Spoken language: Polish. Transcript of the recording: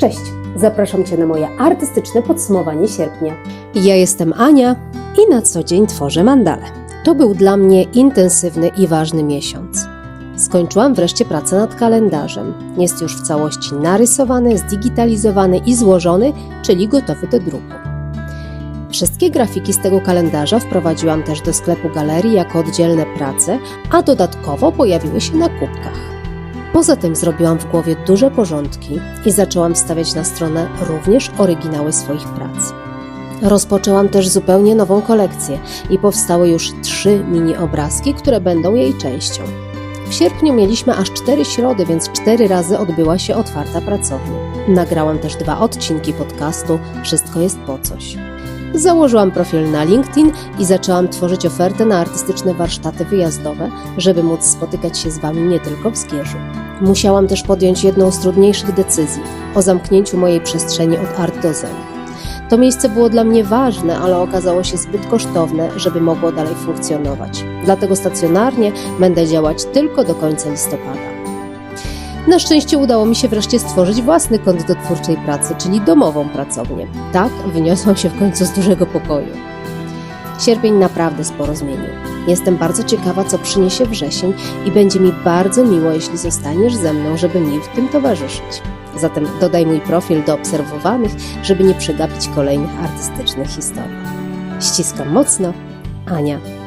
Cześć, zapraszam Cię na moje artystyczne podsumowanie sierpnia. Ja jestem Ania i na co dzień tworzę mandale. To był dla mnie intensywny i ważny miesiąc. Skończyłam wreszcie pracę nad kalendarzem. Jest już w całości narysowany, zdigitalizowany i złożony, czyli gotowy do druku. Wszystkie grafiki z tego kalendarza wprowadziłam też do sklepu galerii jako oddzielne prace, a dodatkowo pojawiły się na kubkach. Poza tym zrobiłam w głowie duże porządki i zaczęłam wstawiać na stronę również oryginały swoich prac. Rozpoczęłam też zupełnie nową kolekcję i powstały już trzy mini obrazki, które będą jej częścią. W sierpniu mieliśmy aż cztery środy, więc cztery razy odbyła się otwarta pracownia. Nagrałam też dwa odcinki podcastu Wszystko jest po coś. Założyłam profil na LinkedIn i zaczęłam tworzyć ofertę na artystyczne warsztaty wyjazdowe, żeby móc spotykać się z Wami nie tylko w Zgierzu. Musiałam też podjąć jedną z trudniejszych decyzji o zamknięciu mojej przestrzeni od Art do Zen. To miejsce było dla mnie ważne, ale okazało się zbyt kosztowne, żeby mogło dalej funkcjonować. Dlatego stacjonarnie będę działać tylko do końca listopada. Na szczęście udało mi się wreszcie stworzyć własny kąt do twórczej pracy, czyli domową pracownię. Tak wyniosłam się w końcu z dużego pokoju. Sierpień naprawdę sporo zmienił. Jestem bardzo ciekawa, co przyniesie wrzesień i będzie mi bardzo miło, jeśli zostaniesz ze mną, żeby mi w tym towarzyszyć. Zatem dodaj mój profil do obserwowanych, żeby nie przegapić kolejnych artystycznych historii. Ściskam mocno, Ania.